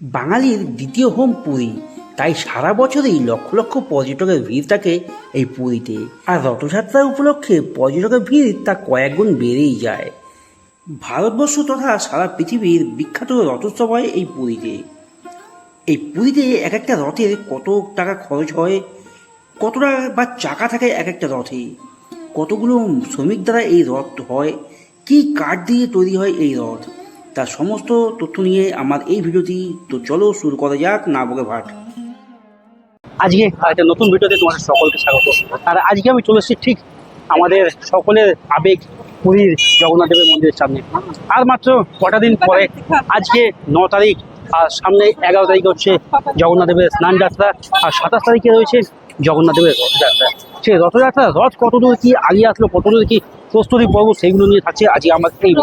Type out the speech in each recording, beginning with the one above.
বাঙালির দ্বিতীয় হোম পুরী। তাই সারা বছরেই লক্ষ লক্ষ পর্যটকের ভিড় থাকে এই পুরীতে। আর রথযাত্রা উপলক্ষে পর্যটকের ভিড় তা কয়েক গুণ বেড়েই যায়। ভারতবর্ষ তথা সারা পৃথিবীর বিখ্যাত রথোৎসব হয় এই পুরীতে। এই পুরীতে এক একটা রথের কত টাকা খরচ হয়, কত টাকা বা চাকা থাকে এক একটা রথে, কতগুলো শ্রমিক দ্বারা এই রথ হয়, কি কাঠ দিয়ে তৈরি হয় এই রথ তার সমস্ত তথ্য নিয়ে আমার এই ভিডিওটি, তো চলো শুরু করা যাক না বকে ভাট আজকে একটা নতুন ভিডিওতে তোমাদের সকলকে স্বাগত। আর আজকে আমি চলে এসেছি ঠিক আমাদের সকলের আবেগ, পুরীর জগন্নাথ দেবের মন্দিরের সামনে। আর মাত্র কটা দিন পরে আজকে ন তারিখ, আর সামনে এগারো তারিখ হচ্ছে জগন্নাথ দেবের স্নান যাত্রা আর সাতাশ তারিখে রয়েছে জগন্নাথ দেবের রথযাত্রা। সেই রথযাত্রা রথ কতদূর কি আগে আসলো, কতদূর কি প্রস্তুতি পর্ব সেইগুলো নিয়ে থাকছে আজকে আমার এই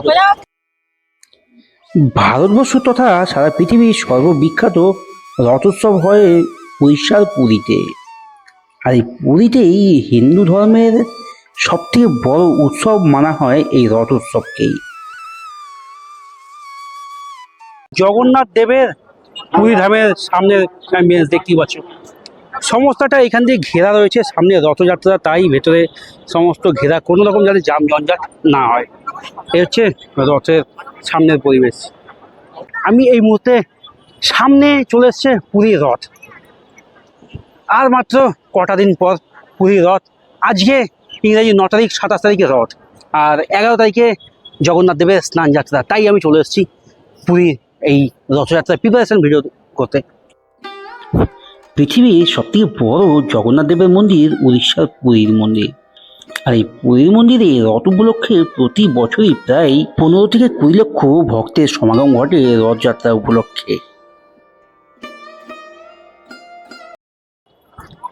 ভারতবর্ষ তথা সারা পৃথিবীর সর্ববিখ্যাত রথোৎসব হয় উড়িষ্যার পুরীতে। আর এই পুরীতেই হিন্দু ধর্মের সবথেকে বড় উৎসব মানা হয় এই রথ উৎসবকেই জগন্নাথ দেবের পুরী ধামের সামনের অ্যাম্বিয়েন্স দেখতেই পাচ্ছ। সমস্তটা এখান দিয়ে ঘেরা রয়েছে সামনে রথযাত্রা, তাই ভেতরে সমস্ত ঘেরা। কোনো রকম যাতে জঞ্জাট না হয়। হচ্ছে রথের সামনের পরিবেশ। আমি এই মুহূর্তে সামনে চলে এসছে পুরীর রথ। আর মাত্র কটা দিন পর পুরীর রথ। আজকে ইংরাজি ন তারিখ, সাতাশ তারিখে রথ। আর এগারো তারিখে জগন্নাথ দেবের স্নান যাত্রা। তাই আমি চলে এসেছি পুরীর এই রথযাত্রার প্রিপারেশন ভিডিও করতে। পৃথিবীর সবথেকে বড় জগন্নাথ দেবের মন্দির উড়িষ্যার পুরীর মন্দির। আর এই পুরীর মন্দিরে রথ উপলক্ষে প্রতি বছরই প্রায় পনেরো থেকে কুড়ি লক্ষ ভক্তের সমাগম ঘটে রথযাত্রা উপলক্ষে।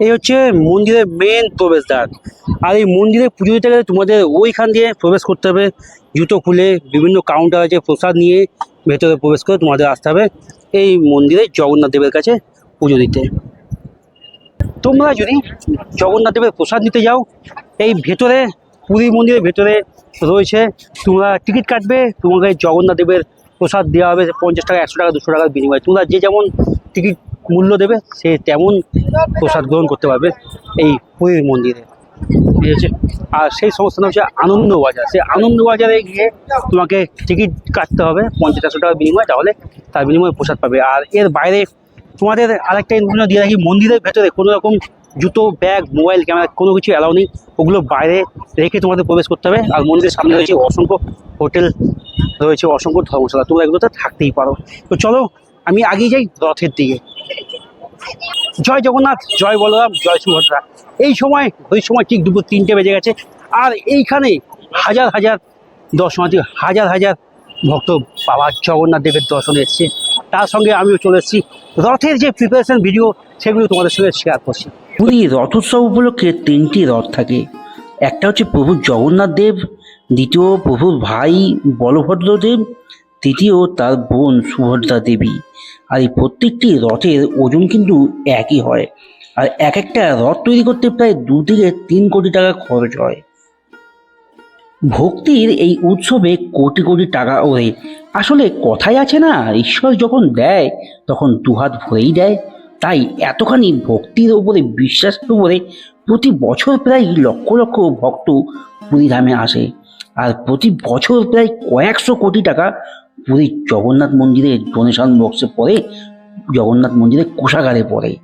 এই হচ্ছে মন্দিরের মেন প্রবেশদ্বার। আর এই মন্দিরে পুজো দিতে গেলে তোমাদের ওইখান দিয়ে প্রবেশ করতে হবে। জুতো খুলে বিভিন্ন কাউন্টার আছে, প্রসাদ নিয়ে ভেতরে প্রবেশ করে তোমাদের আসতে হবে। এই মন্দিরে জগন্নাথ দেবের কাছে পুজো দিতে। তোমরা যদি জগন্নাথ দেবের প্রসাদ নিতে যাও, এই ভেতরে, পুরী মন্দিরের ভেতরে রয়েছে, তোমরা টিকিট কাটবে, তোমাকে জগন্নাথ দেবের প্রসাদ দেওয়া হবে পঞ্চাশ টাকা, একশো টাকা, দুশো টাকার বিনিময়ে। তোমরা যে যেমন টিকিট মূল্য দেবে, সে তেমন প্রসাদ গ্রহণ করতে পারবে এই পুরীর মন্দিরে। ঠিক আছে আর সেই সংস্থান হচ্ছে আনন্দ বাজার। সেই আনন্দ বাজারে গিয়ে তোমাকে টিকিট কাটতে হবে পঞ্চাশ, একশো টাকার বিনিময়ে, তাহলে তার বিনিময়ে প্রসাদ পাবে। আর এর বাইরে তোমাদের আরেকটা ইনফরমেশন দিয়ে রাখি, মন্দিরের ভেতরে কোনো রকম জুতো ব্যাগ মোবাইল ক্যামেরা কোনো কিছু অ্যালাউ নেই। ওগুলো বাইরে রেখে তোমাদের প্রবেশ করতে হবে। আর মন্দিরের সামনে রয়েছে অসংখ্য হোটেল, রয়েছে অসংখ্য ধর্মশালা। তোমরা এগুলোতে থাকতেই পারো। তো চলো, আমি আগেই যাই রথের দিকে। জয় জগন্নাথ, জয় বলরাম, জয় সুভদ্রা। এই সময়, ওই সময় ঠিক দুপুর তিনটে বেজে গেছে। আর এইখানে হাজার হাজার দর্শনার্থী, হাজার হাজার ভক্ত বাবা জগন্নাথ দেবের দর্শনে এসছে। তার সঙ্গে আমিও চলে এসেছি। রথের যে প্রিপারেশন ভিডিও সেগুলো তোমাদের সঙ্গে শেয়ার করছি। পুরী রথোৎসব উপলক্ষে তিনটি রথ থাকে। একটা হচ্ছে প্রভু জগন্নাথ দেব, দ্বিতীয় প্রভুর ভাই বলভদ্র দেব, তৃতীয় তার বোন সুভদ্রা দেবী। আর এই প্রত্যেকটি রথের ওজন কিন্তু একই হয়। আর এক একটা রথ তৈরি করতে প্রায় দু থেকে তিন কোটি টাকা খরচ হয়। ভক্তির এই উৎসবে কোটি কোটি টাকা ওরে আসলে কথাই আছে না, ঈশ্বর যখন দেয়, তখন দুহাত ভরেই দেয়। তাই এতখানি ভক্তির ওপরে বিশ্বাসের উপরে প্রতি বছর প্রায় লক্ষ লক্ষ ভক্ত পুরীধামে আসে। আর প্রতি বছর প্রায় কয়েকশো কোটি টাকা পুরীর জগন্নাথ মন্দিরে ডোনেশন বক্সে পড়ে, জগন্নাথ মন্দিরে কোষাগারে পড়ে।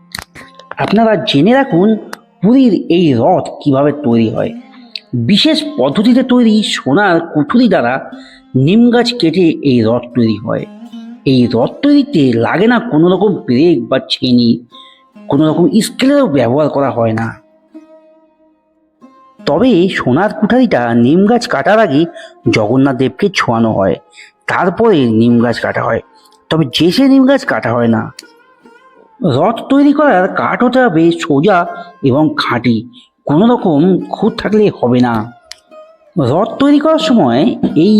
আপনারা জেনে রাখুন, পুরীর এই রথ কীভাবে তৈরি হয়। বিশেষ পদ্ধতিতে তৈরি সোনার কুঠুরি দ্বারা নিম গাছ কেটে এই রথ তৈরি হয়। এই রথ তৈরিতে লাগে না কোনো রকম ব্রেক বা চেনি কোনো রকম স্কেলেরও ব্যবহার করা হয় না। তবে সোনার কুঠারিটা নিম গাছ কাটার আগে জগন্নাথ দেবকে ছোঁয়ানো হয়, তারপরে নিম গাছ কাটা হয়। তবে যে সে নিম গাছ কাটা হয় না। রথ তৈরি করার কাঠ হতে হবে সোজা এবং খাঁটি কোনো রকম খুঁত থাকলে হবে না। রথ তৈরি করার সময় এই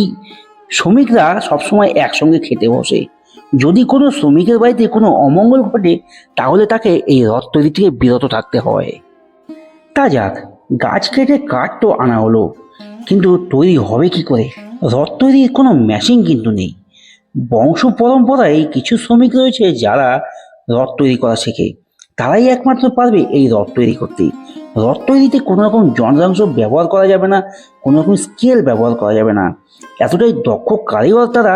শ্রমিকরা সবসময় একসঙ্গে খেতে বসে। যদি কোনো শ্রমিকের বাড়িতে কোনো অমঙ্গল ঘটে, তাহলে তাকে এই রথ তৈরি থেকে বিরত থাকতে হয়। তা যাক, গাছ কেটে কাঠ তো আনা হলো। কিন্তু তৈরি হবে কি করে? রথ তৈরির কোনো মেশিন কিন্তু নেই। বংশ পরম্পরায় কিছু শ্রমিক রয়েছে যারা রথ তৈরি করা শেখে। তারাই একমাত্র পারবে এই রথ তৈরি করতে। রথ তৈরিতে কোনো রকম যন্ত্রাংশ ব্যবহার করা যাবে না, কোনো রকম স্কেল ব্যবহার করা যাবে না। এতটাই দক্ষ কারিগর তারা,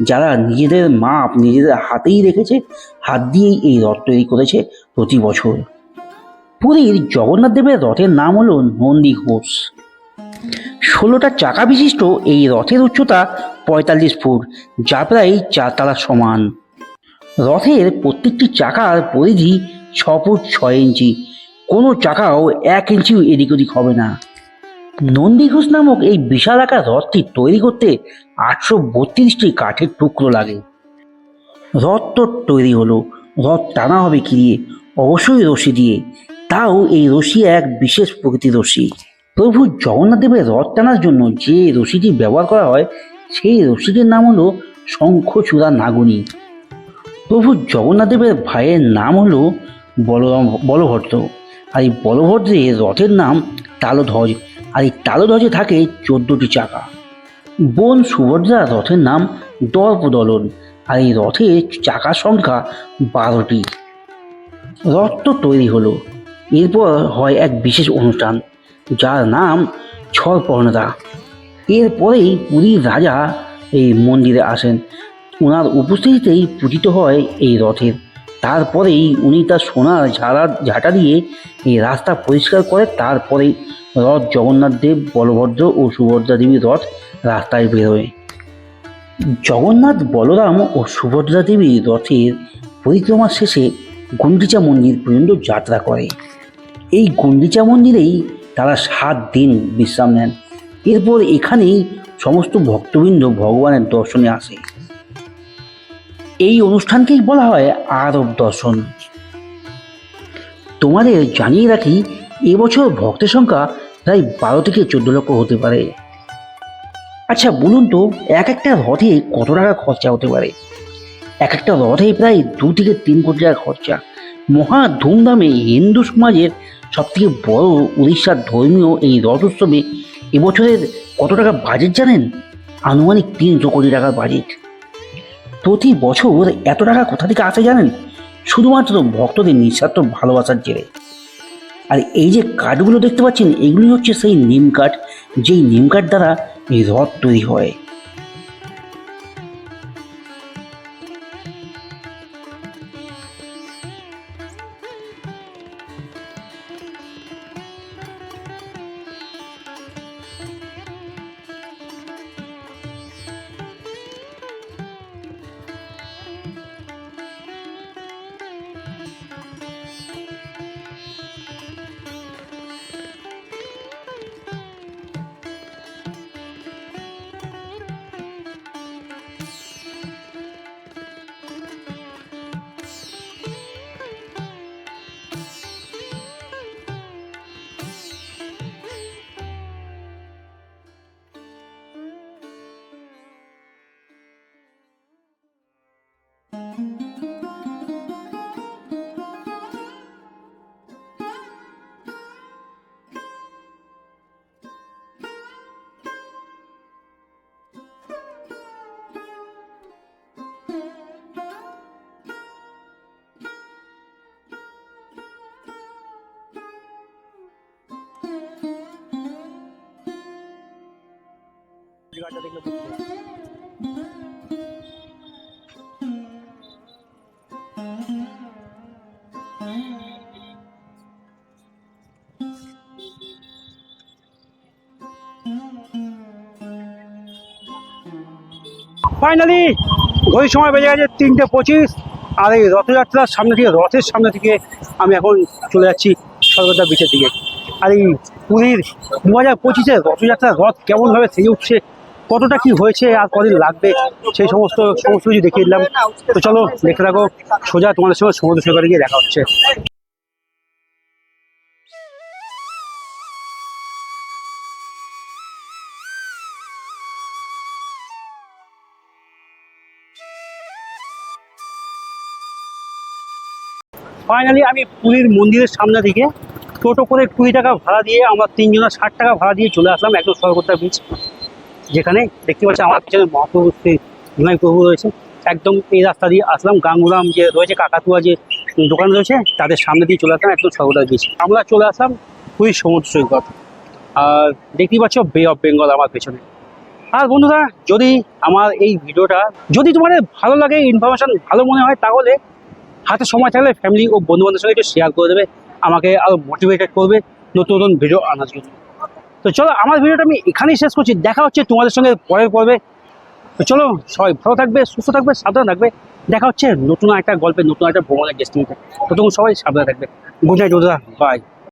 যারা নিজেদের মাপ নিজেদের হাতেই রেখেছে, হাত দিয়েই এই রথ তৈরি করেছে প্রতি বছর। পুরীর জগন্নাথ দেবের রথের নাম হলো নন্দী ঘোষ। ষোলোটা চাকা বিশিষ্ট এই রথের উচ্চতা পঁয়তাল্লিশ ফুট, যা প্রায় চারতলা সমান। রথের প্রত্যেকটি চাকার পরিধি ছ ফুট ছয় ইঞ্চি কোনো চাকাও এক ইঞ্চিও এদিক ওদিক হবে না। নন্দীঘোষ নামক এই বিশাল আকার রথটি তৈরি করতে আটশো বত্রিশটি কাঠের টুকরো লাগে। রথ তো তৈরি হলো রথ টানা হবে কি দিয়ে? অবশ্যই রশি দিয়ে। তাও এই রশি এক বিশেষ প্রকৃতির রশি। প্রভু জগন্নাথ দেবের রথ টানার জন্য যে রশিটি ব্যবহার করা হয়, সেই রশিটির নাম হলো শঙ্খচূড়া নাগুনি। প্রভু জগন্নাথ দেবের ভাইয়ের নাম হলো বলরাম বলভদ্র আর এই বলভদ্রের রথের নাম তালধ্বজ। আর এই তালধ্বজে থাকে চোদ্দটি চাকা। বোন সুভদ্রা রথের নাম দর্পদলন। আর এই রথের চাকার সংখ্যা বারোটি। রথ তো তৈরি হলো। এরপর হয় এক বিশেষ অনুষ্ঠান, যার নাম ছরপর্ণতা এরপরেই পুরীর রাজা এই মন্দিরে আসেন। ওনার উপস্থিতিতেই পূজিত হয় এই রথের। তারপরেই উনি তার সোনার ঝাড়া, ঝাঁটা দিয়ে এই রাস্তা পরিষ্কার করে তারপরেই রথ, জগন্নাথ দেব, বলভদ্র ও সুভদ্রা দেবীর রথ রাস্তায় বেরোয়। জগন্নাথ, বলরাম ও সুভদ্রা দেবী রথের পরিক্রমা শেষে গুন্ডিচা মন্দির পর্যন্ত যাত্রা করে। এই গুন্ডিচা মন্দিরেই তারা সাত দিন বিশ্রাম নেন। এরপর এখানেই সমস্ত ভক্তবৃন্দ ভগবানের দর্শনে আসে। এই অনুষ্ঠানকেই বলা হয় আরব দর্শন। তোমাদের জানিয়ে রাখি, এবছর ভক্তের সংখ্যা প্রায় বারো থেকে চোদ্দ লক্ষ হতে পারে। আচ্ছা বলুন তো, এক একটা রথে কত টাকা খরচা হতে পারে? এক একটা রথে প্রায় দু থেকে তিন কোটি টাকা খরচা। মহা ধুমধামে হিন্দু সমাজের সবথেকে বড় উড়িষ্যার ধর্মীয় এই রথ উৎসবে এবছরের কত টাকা বাজেট জানেন? আনুমানিক তিনশো কোটি টাকার বাজেট প্রতি বছর এত টাকা কোথা থেকে আসে জানেন? শুধুমাত্র ভক্তদের নিঃস্বার্থ ভালোবাসার জেরে। আর এই যে কাঠগুলো দেখতে পাচ্ছেন এগুলি হচ্ছে সেই নিম কাঠ যেই নিম কাঠ দ্বারা রথ তৈরি হয়। ফাইনালি ঘড়ির সময় বেজে গেছে তিনটে পঁচিশ, আর এই রথযাত্রার সামনে থেকে, রথের সামনে থেকে আমি এখন চলে যাচ্ছি স্বর্গদ্বার বিচের দিকে। আর এই পুরীর দু হাজার পঁচিশে রথযাত্রার রথ কেমনভাবে সেজে উঠছে কতটা কি হয়েছে, আর কদিন লাগবে, সেই সমস্ত সমস্ত কিছু দেখিয়ে দিলাম। তো চলো দেখে থাকো, সোজা তোমাদের সঙ্গে সমুদ্র সৈকতে গিয়ে দেখা হচ্ছে। ফাইনালি আমি পুরীর মন্দিরের সামনে থেকে টোটো করে কুড়ি টাকা ভাড়া দিয়ে আমরা তিনজনের ষাট টাকা ভাড়া দিয়ে চলে আসলাম একদম সরকতা বিচ যেখানে দেখতে পাচ্ছি আমার পিছনে মহাপ্রভু শ্রী নিমাই প্রভু রয়েছে একদম এই রাস্তা দিয়ে আসলাম, গাঙ্গুরাম যে রয়েছে, কাকাতুয়া যে দোকান রয়েছে, তাদের সামনে দিয়ে চলে আসলাম, একদম সর্বদা বিচ আমরা চলে আসলাম পুরী সমুদ্র সৈকত। আর দেখতেই পাচ্ছ বে অফ বেঙ্গল আমার পেছনে। আর বন্ধুরা, যদি আমার এই ভিডিওটা, যদি তোমাদের ভালো লাগে ইনফরমেশন ভালো মনে হয়, তাহলে হাতে সময় থাকলে ফ্যামিলি ও বন্ধু বান্ধবের সঙ্গে একটু শেয়ার করে দেবে, আমাকে আরও মোটিভেটেড করবে, নতুন নতুন ভিডিও আনার জন্য। তো চলো, আমার ভিডিওটা আমি এখানেই শেষ করছি। দেখা হচ্ছে তোমাদের সঙ্গে পরের পর্বে। তো চলো, সবাই ভালো থাকবে, সুস্থ থাকবে, সাবধান থাকবে। দেখা হচ্ছে নতুন একটা গল্পে, নতুন একটা ভ্রমণের তো ততক্ষণ সবাই সাবধানে থাকবে। Good night bye